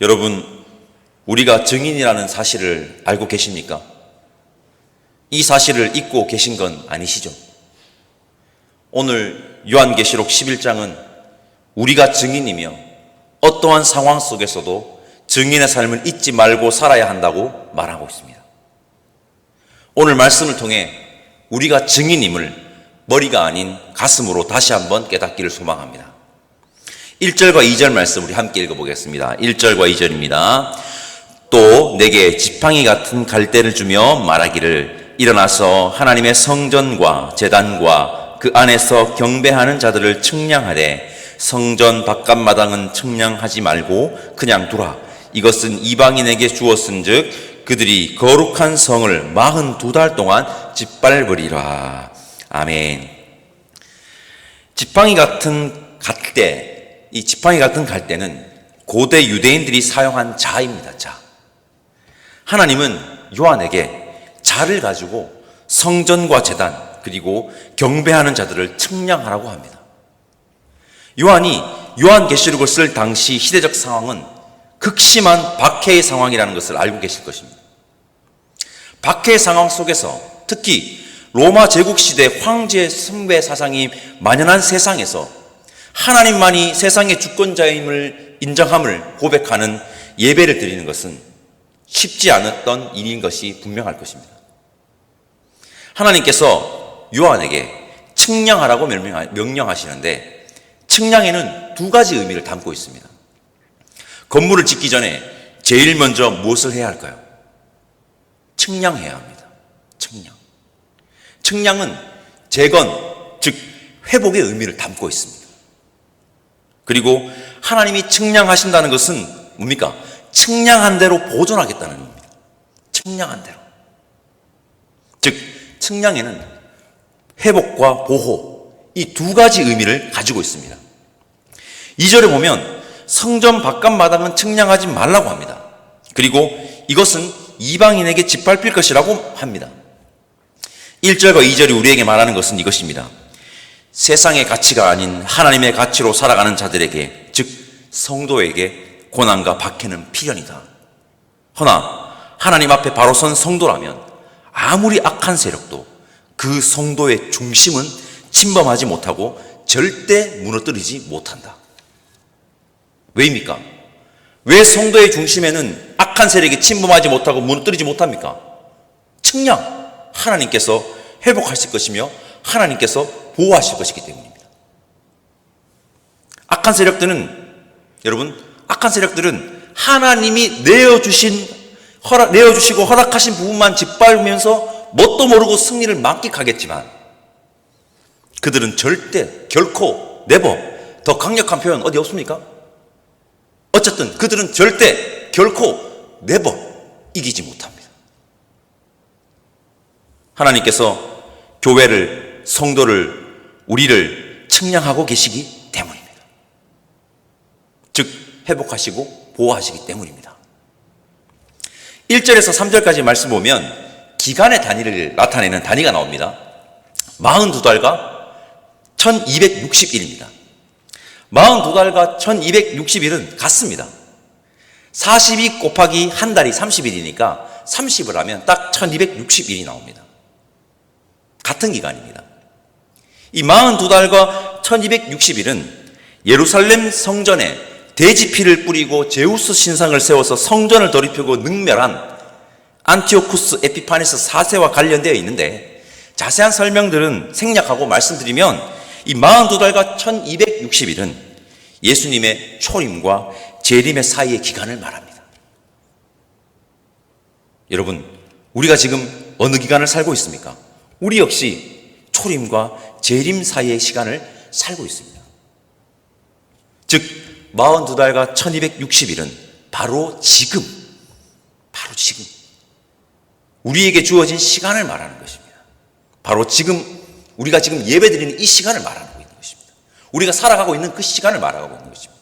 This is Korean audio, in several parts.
여러분, 우리가 증인이라는 사실을 알고 계십니까? 이 사실을 잊고 계신 건 아니시죠? 오늘 요한계시록 11장은 우리가 증인이며 어떠한 상황 속에서도 증인의 삶을 잊지 말고 살아야 한다고 말하고 있습니다. 오늘 말씀을 통해 우리가 증인임을 머리가 아닌 가슴으로 다시 한번 깨닫기를 소망합니다. 1절과 2절 말씀 우리 함께 읽어보겠습니다. 1절과 2절입니다. 또 내게 지팡이 같은 갈대를 주며 말하기를 일어나서 하나님의 성전과 재단과 그 안에서 경배하는 자들을 측량하되 성전 바깥 마당은 측량하지 말고 그냥 두라. 이것은 이방인에게 주었은즉 그들이 거룩한 성을 마흔 두 달 동안 짓밟으리라. 아멘. 지팡이 같은 갈대, 이 지팡이 같은 갈대는 고대 유대인들이 사용한 자입니다. 자. 하나님은 요한에게 자를 가지고 성전과 재단 그리고 경배하는 자들을 측량하라고 합니다. 요한이 요한계시록을 쓸 당시 시대적 상황은 극심한 박해의 상황이라는 것을 알고 계실 것입니다. 박해의 상황 속에서 특히 로마 제국 시대 황제 숭배 사상이 만연한 세상에서 하나님만이 세상의 주권자임을 인정함을 고백하는 예배를 드리는 것은 쉽지 않았던 일인 것이 분명할 것입니다. 하나님께서 요한에게 측량하라고 명령하시는데 측량에는 두 가지 의미를 담고 있습니다. 건물을 짓기 전에 제일 먼저 무엇을 해야 할까요? 측량해야 합니다. 측량. 측량은 재건, 즉 회복의 의미를 담고 있습니다. 그리고 하나님이 측량하신다는 것은 뭡니까? 측량한 대로 보존하겠다는 의미입니다. 측량한 대로. 즉 측량에는 회복과 보호 이 두 가지 의미를 가지고 있습니다. 2절에 보면 성전 바깥 마당은 측량하지 말라고 합니다. 그리고 이것은 이방인에게 짓밟힐 것이라고 합니다. 1절과 2절이 우리에게 말하는 것은 이것입니다. 세상의 가치가 아닌 하나님의 가치로 살아가는 자들에게, 즉, 성도에게 고난과 박해는 필연이다. 허나, 하나님 앞에 바로 선 성도라면 아무리 악한 세력도 그 성도의 중심은 침범하지 못하고 절대 무너뜨리지 못한다. 왜입니까? 왜 성도의 중심에는 악한 세력이 침범하지 못하고 무너뜨리지 못합니까? 측량. 하나님께서 회복하실 것이며 하나님께서 보호하실 것이기 때문입니다. 악한 세력들은 여러분 악한 세력들은 하나님이 내어주신 허락, 내어주시고 허락하신 부분만 짓밟으면서 뭣도 모르고 승리를 만끽하겠지만 그들은 절대 결코 네버 더 강력한 표현 어디 없습니까? 어쨌든 그들은 절대 결코 네버 이기지 못합니다. 하나님께서 교회를, 성도를, 우리를 측량하고 계시기 때문입니다. 즉, 회복하시고 보호하시기 때문입니다. 1절에서 3절까지 말씀 보면 기간의 단위를 나타내는 단위가 나옵니다. 42달과 1260일입니다. 42달과 1260일은 같습니다. 42 곱하기 한 달이 30일이니까 30을 하면 딱 1260일이 나옵니다. 같은 기간입니다. 이 42달과 1260일은 예루살렘 성전에 돼지피를 뿌리고 제우스 신상을 세워서 성전을 더럽히고 능멸한 안티오쿠스 에피파네스 4세와 관련되어 있는데 자세한 설명들은 생략하고 말씀드리면 이 42달과 1260일은 예수님의 초림과 재림의 사이의 기간을 말합니다. 여러분, 우리가 지금 어느 기간을 살고 있습니까? 우리 역시 초림과 재림 사이의 시간을 살고 있습니다. 즉 42달과 1260일은 바로 지금 바로 지금 우리에게 주어진 시간을 말하는 것입니다. 바로 지금 우리가 지금 예배드리는 이 시간을 말하고 있는 것입니다. 우리가 살아가고 있는 그 시간을 말하고 있는 것입니다.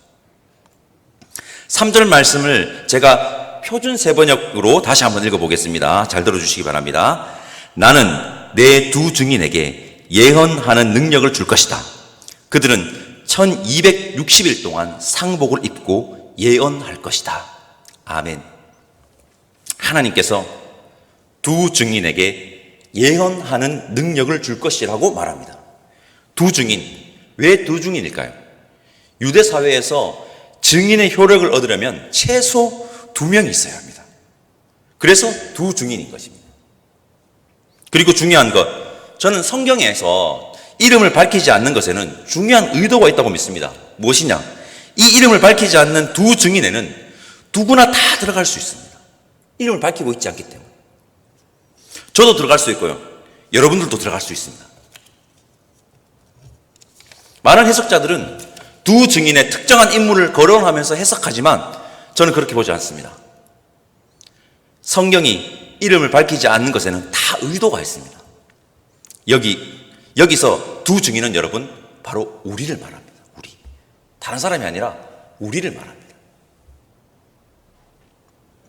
3절 말씀을 제가 표준 세번역으로 다시 한번 읽어보겠습니다. 잘 들어주시기 바랍니다. 나는 내 두 증인에게 예언하는 능력을 줄 것이다. 그들은 1260일 동안 상복을 입고 예언할 것이다. 아멘. 하나님께서 두 증인에게 예언하는 능력을 줄 것이라고 말합니다. 두 증인. 왜 두 증인일까요? 유대 사회에서 증인의 효력을 얻으려면 최소 두 명이 있어야 합니다. 그래서 두 증인인 것입니다. 그리고 중요한 것, 저는 성경에서 이름을 밝히지 않는 것에는 중요한 의도가 있다고 믿습니다. 무엇이냐? 이 이름을 밝히지 않는 두 증인에는 누구나 다 들어갈 수 있습니다. 이름을 밝히고 있지 않기 때문에. 저도 들어갈 수 있고요. 여러분들도 들어갈 수 있습니다. 많은 해석자들은 두 증인의 특정한 인물을 거론하면서 해석하지만 저는 그렇게 보지 않습니다. 성경이 이름을 밝히지 않는 것에는 다 의도가 있습니다. 여기, 여기서 두 증인은 여러분, 바로 우리를 말합니다. 우리. 다른 사람이 아니라 우리를 말합니다.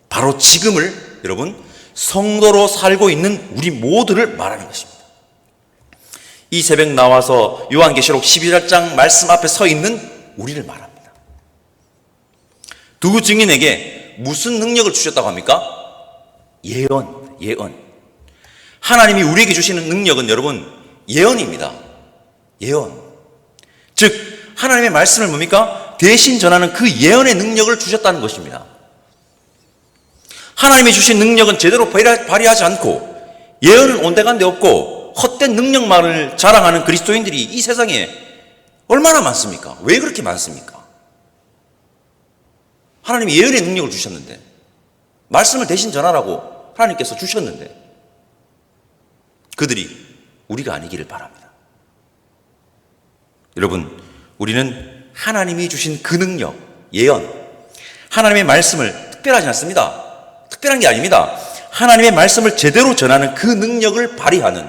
바로 지금을 여러분, 성도로 살고 있는 우리 모두를 말하는 것입니다. 이 새벽 나와서 요한계시록 11장 말씀 앞에 서 있는 우리를 말합니다. 두 증인에게 무슨 능력을 주셨다고 합니까? 예언, 예언. 하나님이 우리에게 주시는 능력은 여러분, 예언입니다. 예언. 즉, 하나님의 말씀을 뭡니까? 대신 전하는 그 예언의 능력을 주셨다는 것입니다. 하나님이 주신 능력은 제대로 발휘하지 않고 예언은 온데간데 없고 헛된 능력만을 자랑하는 그리스도인들이 이 세상에 얼마나 많습니까? 왜 그렇게 많습니까? 하나님이 예언의 능력을 주셨는데 말씀을 대신 전하라고 하나님께서 주셨는데 그들이 우리가 아니기를 바랍니다. 여러분, 우리는 하나님이 주신 그 능력, 예언, 하나님의 말씀을 특별하지 않습니다. 특별한 게 아닙니다. 하나님의 말씀을 제대로 전하는 그 능력을 발휘하는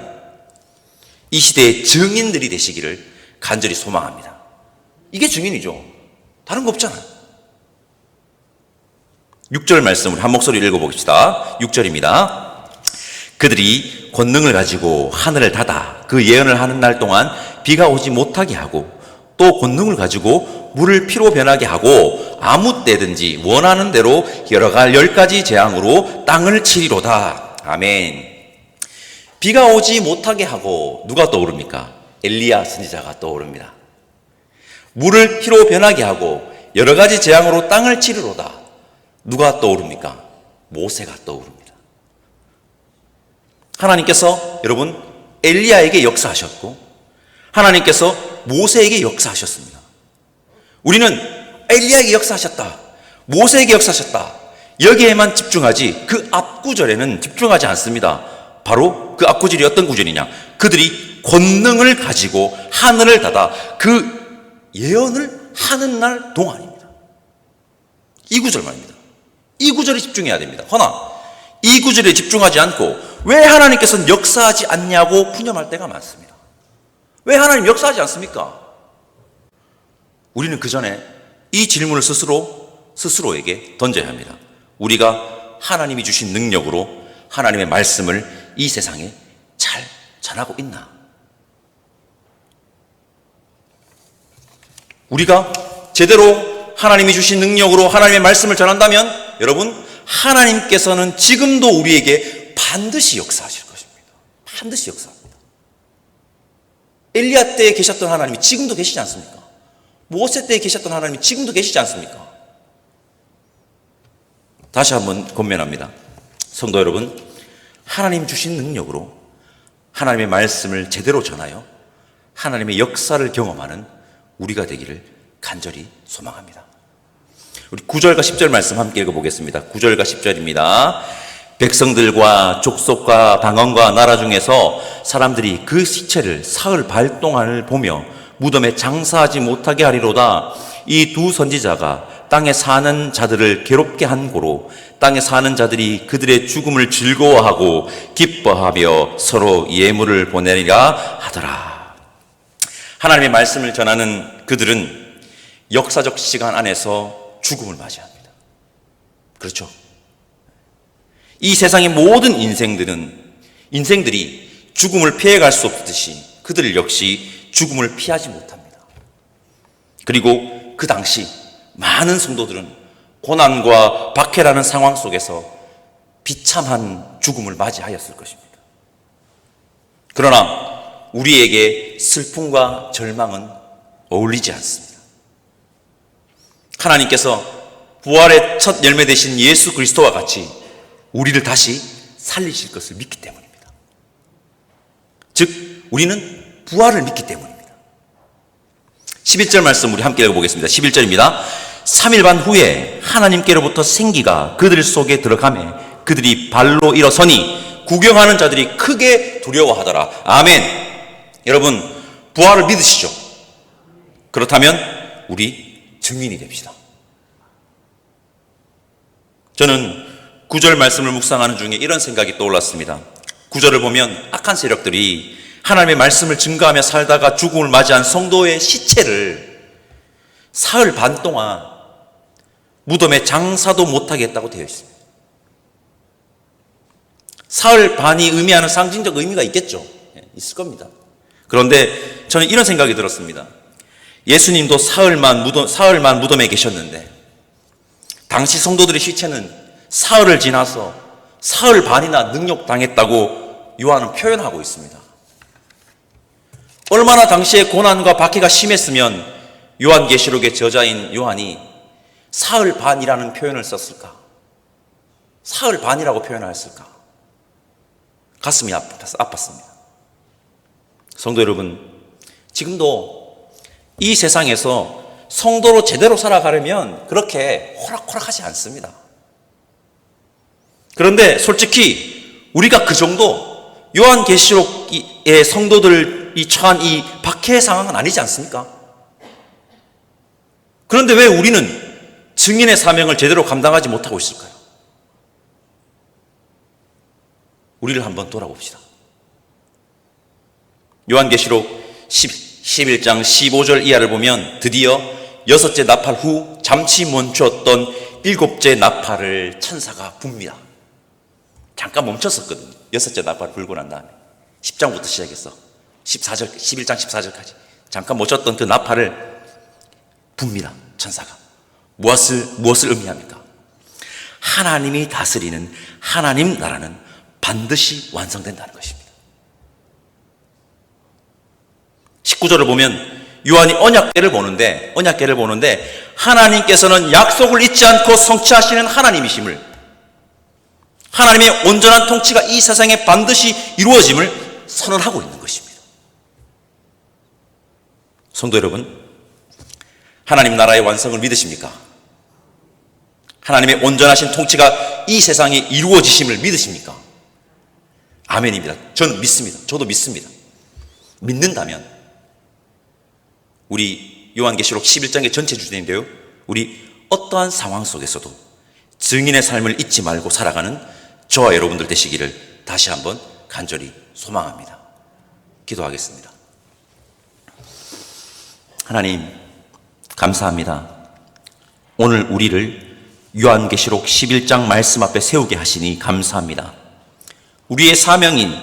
이 시대의 증인들이 되시기를 간절히 소망합니다. 이게 증인이죠. 다른 거 없잖아요. 6절 말씀을 한 목소리 읽어보겠습니다. 6절입니다. 그들이 권능을 가지고 하늘을 닫아 그 예언을 하는 날 동안 비가 오지 못하게 하고 또 권능을 가지고 물을 피로 변하게 하고 아무 때든지 원하는 대로 열어갈 열 가지 재앙으로 땅을 치리로다. 아멘. 비가 오지 못하게 하고 누가 떠오릅니까? 엘리야 선지자가 떠오릅니다. 물을 피로 변하게 하고 여러 가지 재앙으로 땅을 치르로다. 누가 떠오릅니까? 모세가 떠오릅니다. 하나님께서 여러분 엘리야에게 역사하셨고 하나님께서 모세에게 역사하셨습니다. 우리는 엘리야에게 역사하셨다. 모세에게 역사하셨다. 여기에만 집중하지 그 앞구절에는 집중하지 않습니다. 바로 그 앞구절이 어떤 구절이냐? 그들이 권능을 가지고 하늘을 닫아 그 예언을 하는 날 동안입니다. 이 구절 말입니다. 이 구절에 집중해야 됩니다. 허나 이 구절에 집중하지 않고 왜 하나님께서는 역사하지 않냐고 푸념할 때가 많습니다. 왜 하나님 역사하지 않습니까? 우리는 그 전에 이 질문을 스스로 스스로에게 던져야 합니다. 우리가 하나님이 주신 능력으로 하나님의 말씀을 이 세상에 잘 전하고 있나? 우리가 제대로 하나님이 주신 능력으로 하나님의 말씀을 전한다면 여러분 하나님께서는 지금도 우리에게 반드시 역사하실 것입니다. 반드시 역사합니다. 엘리야 때에 계셨던 하나님이 지금도 계시지 않습니까? 모세 때에 계셨던 하나님이 지금도 계시지 않습니까? 다시 한번 권면합니다. 성도 여러분, 하나님 주신 능력으로 하나님의 말씀을 제대로 전하여 하나님의 역사를 경험하는 우리가 되기를 간절히 소망합니다. 우리 9절과 10절 말씀 함께 읽어보겠습니다. 9절과 10절입니다. 백성들과 족속과 방언과 나라 중에서 사람들이 그 시체를 사흘 발 동안을 보며 무덤에 장사하지 못하게 하리로다. 이 두 선지자가 땅에 사는 자들을 괴롭게 한 고로 땅에 사는 자들이 그들의 죽음을 즐거워하고 기뻐하며 서로 예물을 보내리라 하더라. 하나님의 말씀을 전하는 그들은 역사적 시간 안에서 죽음을 맞이합니다. 그렇죠. 이 세상의 모든 인생들은 인생들이 죽음을 피해갈 수 없듯이 그들 역시 죽음을 피하지 못합니다. 그리고 그 당시 많은 성도들은 고난과 박해라는 상황 속에서 비참한 죽음을 맞이하였을 것입니다. 그러나 우리에게 슬픔과 절망은 어울리지 않습니다. 하나님께서 부활의 첫 열매 되신 예수 그리스도와 같이 우리를 다시 살리실 것을 믿기 때문입니다. 즉, 우리는 부활을 믿기 때문입니다. 11절 말씀 우리 함께 읽어보겠습니다. 11절입니다. 3일 반 후에 하나님께로부터 생기가 그들 속에 들어가매 그들이 발로 일어서니 구경하는 자들이 크게 두려워하더라. 아멘. 여러분, 부활을 믿으시죠? 그렇다면 우리 증인이 됩시다. 저는 구절 말씀을 묵상하는 중에 이런 생각이 떠올랐습니다. 구절을 보면 악한 세력들이 하나님의 말씀을 증거하며 살다가 죽음을 맞이한 성도의 시체를 사흘 반 동안 무덤에 장사도 못하게 했다고 되어 있습니다. 사흘 반이 의미하는 상징적 의미가 있겠죠. 예, 있을 겁니다. 그런데 저는 이런 생각이 들었습니다. 예수님도 사흘만 무덤, 사흘만 무덤에 계셨는데, 당시 성도들의 시체는 사흘을 지나서 사흘 반이나 능욕당했다고 요한은 표현하고 있습니다. 얼마나 당시의 고난과 박해가 심했으면 요한계시록의 저자인 요한이 사흘 반이라는 표현을 썼을까? 사흘 반이라고 표현하였을까? 가슴이 아팠습니다. 성도 여러분, 지금도 이 세상에서 성도로 제대로 살아가려면 그렇게 호락호락하지 않습니다. 그런데 솔직히 우리가 그 정도 요한계시록의 성도들이 처한 이 박해 상황은 아니지 않습니까? 그런데 왜 우리는 증인의 사명을 제대로 감당하지 못하고 있을까요? 우리를 한번 돌아봅시다. 요한계시록 10, 11장 15절 이하를 보면 드디어 여섯째 나팔 후 잠시 멈추었던 일곱째 나팔을 천사가 붑니다. 잠깐 멈췄었거든요. 여섯째 나팔 불고 난 다음에. 10장부터 시작했어. 14절, 11장 14절까지. 잠깐 멈췄던 그 나팔을 붑니다. 천사가. 무엇을, 무엇을 의미합니까? 하나님이 다스리는 하나님 나라는 반드시 완성된다는 것입니다. 19절을 보면 요한이 언약계를 보는데, 언약계를 보는데, 하나님께서는 약속을 잊지 않고 성취하시는 하나님이심을, 하나님의 온전한 통치가 이 세상에 반드시 이루어짐을 선언하고 있는 것입니다. 성도 여러분, 하나님 나라의 완성을 믿으십니까? 하나님의 온전하신 통치가 이 세상에 이루어지심을 믿으십니까? 아멘입니다. 저는 믿습니다. 저도 믿습니다. 믿는다면 우리 요한계시록 11장의 전체 주제인데요. 우리 어떠한 상황 속에서도 증인의 삶을 잊지 말고 살아가는 저와 여러분들 되시기를 다시 한번 간절히 소망합니다. 기도하겠습니다. 하나님, 감사합니다. 오늘 우리를 요한계시록 11장 말씀 앞에 세우게 하시니 감사합니다. 우리의 사명인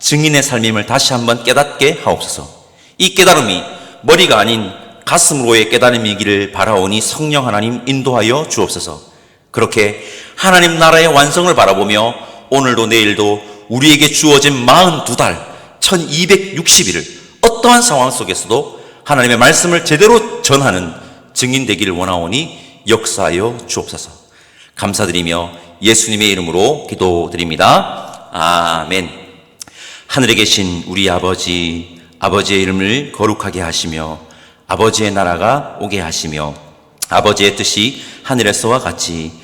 증인의 삶임을 다시 한번 깨닫게 하옵소서. 이 깨달음이 머리가 아닌 가슴으로의 깨달음이기를 바라오니 성령 하나님 인도하여 주옵소서. 그렇게 하나님 나라의 완성을 바라보며 오늘도 내일도 우리에게 주어진 42달, 1260일을 어떠한 상황 속에서도 하나님의 말씀을 제대로 전하는 증인 되기를 원하오니 역사하여 주옵소서. 감사드리며 예수님의 이름으로 기도드립니다. 아멘. 하늘에 계신 우리 아버지, 아버지의 이름을 거룩하게 하시며 아버지의 나라가 오게 하시며 아버지의 뜻이 하늘에서와 같이